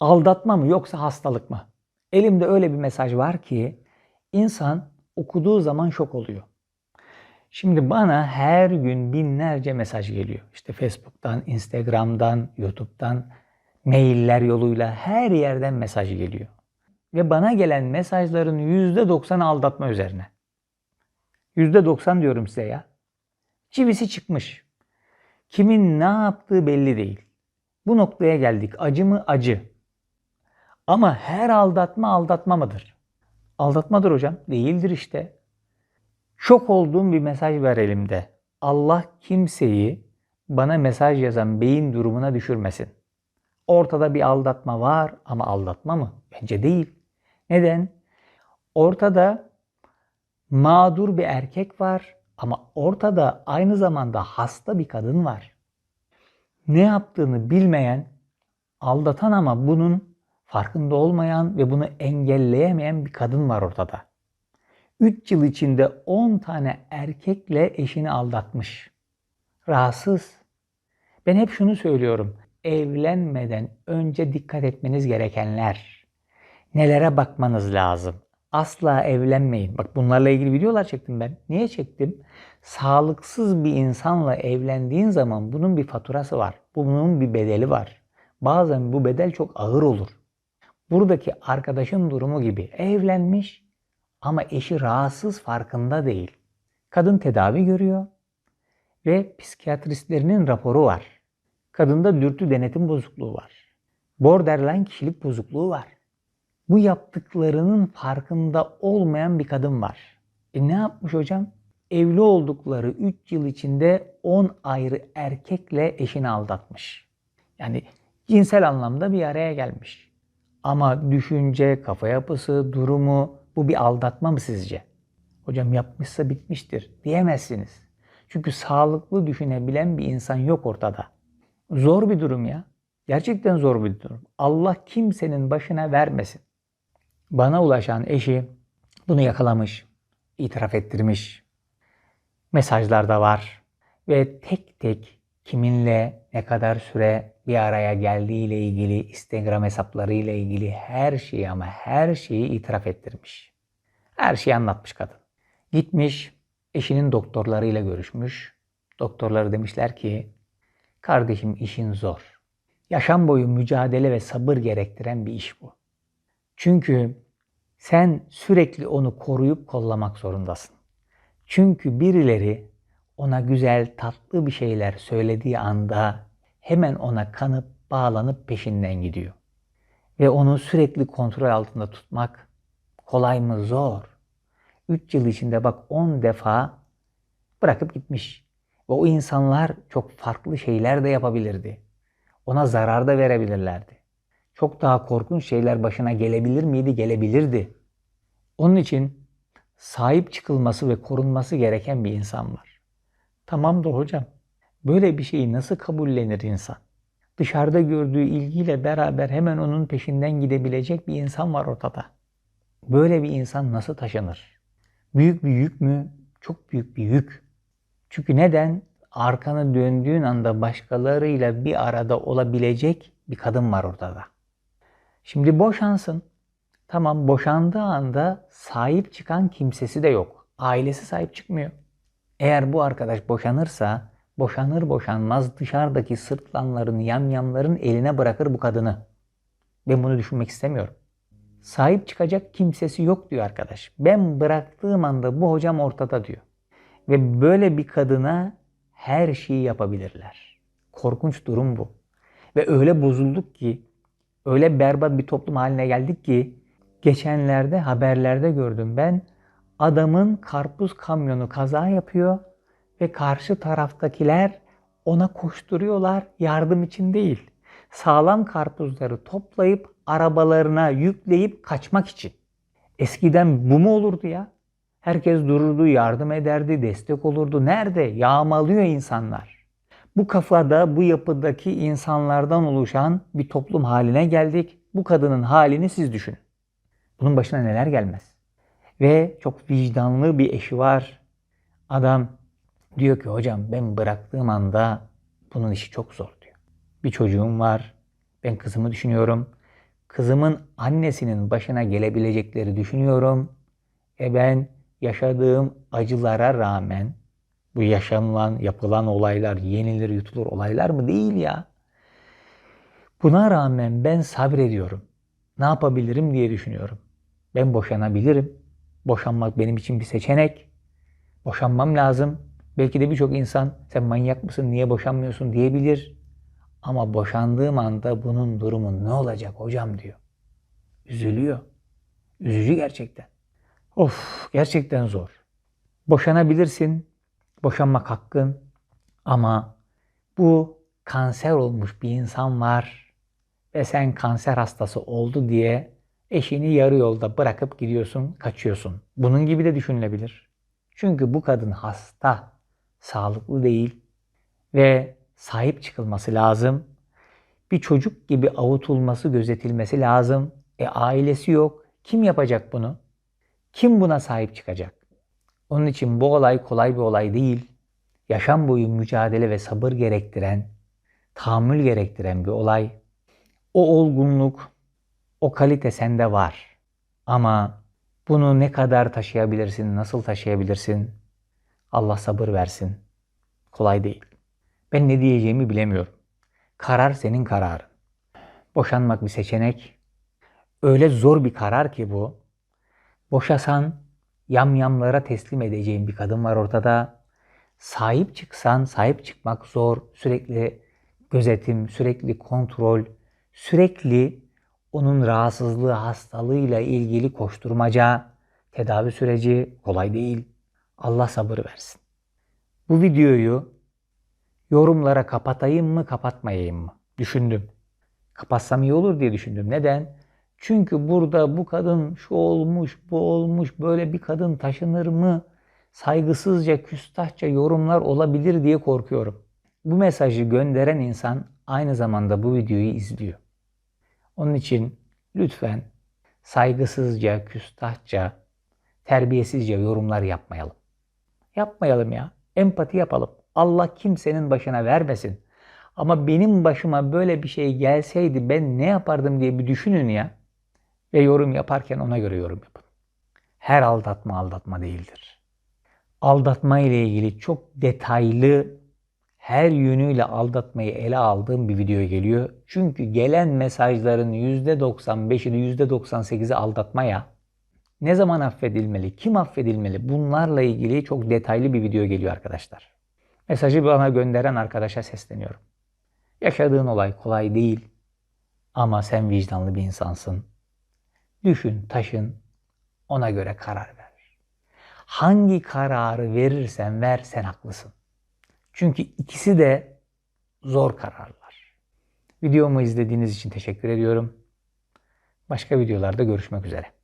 Aldatma mı yoksa hastalık mı? Elimde öyle bir mesaj var ki insan okuduğu zaman şok oluyor. Şimdi bana her gün binlerce mesaj geliyor. İşte Facebook'tan, Instagram'dan, YouTube'dan, mailler yoluyla her yerden mesaj geliyor. Ve bana gelen mesajların %90'ı aldatma üzerine. %90 diyorum size ya. Çivisi çıkmış. Kimin ne yaptığı belli değil. Bu noktaya geldik. Acı mı? Acı. Ama her aldatma aldatma mıdır? Aldatmadır hocam. Değildir işte. Çok olduğum bir mesaj var elimde. Allah kimseyi bana mesaj yazan beyin durumuna düşürmesin. Ortada bir aldatma var ama aldatma mı? Bence değil. Neden? Ortada mağdur bir erkek var ama ortada aynı zamanda hasta bir kadın var. Ne yaptığını bilmeyen, aldatan ama bunun farkında olmayan ve bunu engelleyemeyen bir kadın var ortada. 3 yıl içinde 10 tane erkekle eşini aldatmış. Rahatsız. Ben hep şunu söylüyorum. Evlenmeden önce dikkat etmeniz gerekenler. Nelere bakmanız lazım? Asla evlenmeyin. Bak bunlarla ilgili videolar çektim ben. Niye çektim? Sağlıksız bir insanla evlendiğin zaman bunun bir faturası var. Bunun bir bedeli var. Bazen bu bedel çok ağır olur. Buradaki arkadaşın durumu gibi evlenmiş ama eşi rahatsız farkında değil. Kadın tedavi görüyor ve psikiyatristlerinin raporu var. Kadında dürtü denetim bozukluğu var. Borderline kişilik bozukluğu var. Bu yaptıklarının farkında olmayan bir kadın var. E ne yapmış hocam? Evli oldukları 3 yıl içinde 10 ayrı erkekle eşini aldatmış. Yani cinsel anlamda bir araya gelmiş. Ama düşünce, kafa yapısı, durumu bu bir aldatma mı sizce? Hocam yapmışsa bitmiştir diyemezsiniz. Çünkü sağlıklı düşünebilen bir insan yok ortada. Zor bir durum ya. Gerçekten zor bir durum. Allah kimsenin başına vermesin. Bana ulaşan eşi bunu yakalamış, itiraf ettirmiş. Mesajlarda var ve tek tek kiminle ne kadar süre bir araya geldiği ile ilgili Instagram hesapları ile ilgili her şeyi ama her şeyi itiraf ettirmiş. Her şeyi anlatmış kadın. Gitmiş eşinin doktorlarıyla görüşmüş. Doktorları demişler ki kardeşim işin zor. Yaşam boyu mücadele ve sabır gerektiren bir iş bu. Çünkü sen sürekli onu koruyup kollamak zorundasın. Çünkü birileri ona güzel, tatlı bir şeyler söylediği anda hemen ona kanıp, bağlanıp peşinden gidiyor. Ve onu sürekli kontrol altında tutmak kolay mı? Zor. 3 yıl içinde bak 10 defa bırakıp gitmiş. Ve o insanlar çok farklı şeyler de yapabilirdi. Ona zarar da verebilirlerdi. Çok daha korkunç şeyler başına gelebilir miydi? Gelebilirdi. Onun için sahip çıkılması ve korunması gereken bir insan var. Tamamdır hocam. Böyle bir şeyi nasıl kabullenir insan? Dışarıda gördüğü ilgiyle beraber hemen onun peşinden gidebilecek bir insan var ortada. Böyle bir insan nasıl taşınır? Büyük bir yük mü? Çok büyük bir yük. Çünkü neden? Arkanı döndüğün anda başkalarıyla bir arada olabilecek bir kadın var ortada. Şimdi boşansın. Tamam boşandığı anda sahip çıkan kimsesi de yok. Ailesi sahip çıkmıyor. Eğer bu arkadaş boşanırsa boşanır boşanmaz dışarıdaki sırtlanların, yamyamların eline bırakır bu kadını. Ben bunu düşünmek istemiyorum. Sahip çıkacak kimsesi yok diyor arkadaş. Ben bıraktığım anda bu hocam ortada diyor. Ve böyle bir kadına her şeyi yapabilirler. Korkunç durum bu. Ve öyle bozulduk ki, öyle berbat bir toplum haline geldik ki geçenlerde haberlerde gördüm ben adamın karpuz kamyonu kaza yapıyor ve karşı taraftakiler ona koşturuyorlar yardım için değil. Sağlam karpuzları toplayıp arabalarına yükleyip kaçmak için. Eskiden bu mu olurdu ya? Herkes dururdu, yardım ederdi, destek olurdu. Nerede? Yağmalıyor insanlar. Bu kafada, bu yapıdaki insanlardan oluşan bir toplum haline geldik. Bu kadının halini siz düşünün. Bunun başına neler gelmez. Ve çok vicdanlı bir eşi var. Adam diyor ki hocam ben bıraktığım anda bunun işi çok zor diyor. Bir çocuğum var. Ben kızımı düşünüyorum. kızımın annesinin başına gelebilecekleri düşünüyorum. E ben yaşadığım acılara rağmen bu yaşanılan, yapılan olaylar yenilir yutulur olaylar mı? Değil ya. Buna rağmen ben sabrediyorum. Ne yapabilirim diye düşünüyorum. Ben boşanabilirim. Boşanmak benim için bir seçenek. Boşanmam lazım. Belki de birçok insan sen manyak mısın niye boşanmıyorsun diyebilir. Ama boşandığım anda bunun durumu ne olacak hocam diyor. Üzülüyor. Üzücü gerçekten. Of gerçekten zor. Boşanabilirsin. Boşanmak hakkın. Ama bu kanser olmuş bir insan var ve sen kanser hastası oldu diye eşini yarı yolda bırakıp gidiyorsun, kaçıyorsun. Bunun gibi de düşünülebilir. Çünkü bu kadın hasta, sağlıklı değil ve sahip çıkılması lazım. Bir çocuk gibi avutulması, gözetilmesi lazım. E ailesi yok. Kim yapacak bunu? Kim buna sahip çıkacak? Onun için bu olay kolay bir olay değil. Yaşam boyu mücadele ve sabır gerektiren, tahammül gerektiren bir olay. O olgunluk, o kalite sende var. Ama bunu ne kadar taşıyabilirsin, nasıl taşıyabilirsin? Allah sabır versin. Kolay değil. Ben ne diyeceğimi bilemiyorum. Karar senin kararın. Boşanmak bir seçenek. Öyle zor bir karar ki bu. Boşasan yamyamlara teslim edeceğin bir kadın var ortada. Sahip çıksan sahip çıkmak zor. Sürekli gözetim, sürekli kontrol, sürekli onun rahatsızlığı, hastalığıyla ilgili koşturmaca, tedavi süreci kolay değil. Allah sabır versin. Bu videoyu yorumlara kapatayım mı, kapatmayayım mı? Düşündüm. Kapatsam iyi olur diye düşündüm. Neden? Çünkü burada bu kadın şu olmuş, bu olmuş, böyle bir kadın taşınır mı? Saygısızca, küstahça yorumlar olabilir diye korkuyorum. Bu mesajı gönderen insan aynı zamanda bu videoyu izliyor. Onun için lütfen saygısızca, küstahça, terbiyesizce yorumlar yapmayalım. Yapmayalım ya. Empati yapalım. Allah kimsenin başına vermesin. Ama benim başıma böyle bir şey gelseydi ben ne yapardım diye bir düşünün ya. Ve yorum yaparken ona göre yorum yapın. Her aldatma aldatma değildir. Aldatma ile ilgili çok detaylı her yönüyle aldatmayı ele aldığım bir video geliyor. Çünkü gelen mesajların %95'ini %98'i aldatmaya. Ne zaman affedilmeli, kim affedilmeli bunlarla ilgili çok detaylı bir video geliyor arkadaşlar. Mesajı bana gönderen arkadaşa sesleniyorum. Yaşadığın olay kolay değil ama sen vicdanlı bir insansın. Düşün, taşın, ona göre karar ver. Hangi kararı verirsen ver sen haklısın. Çünkü ikisi de zor kararlar. Videomu izlediğiniz için teşekkür ediyorum. Başka videolarda görüşmek üzere.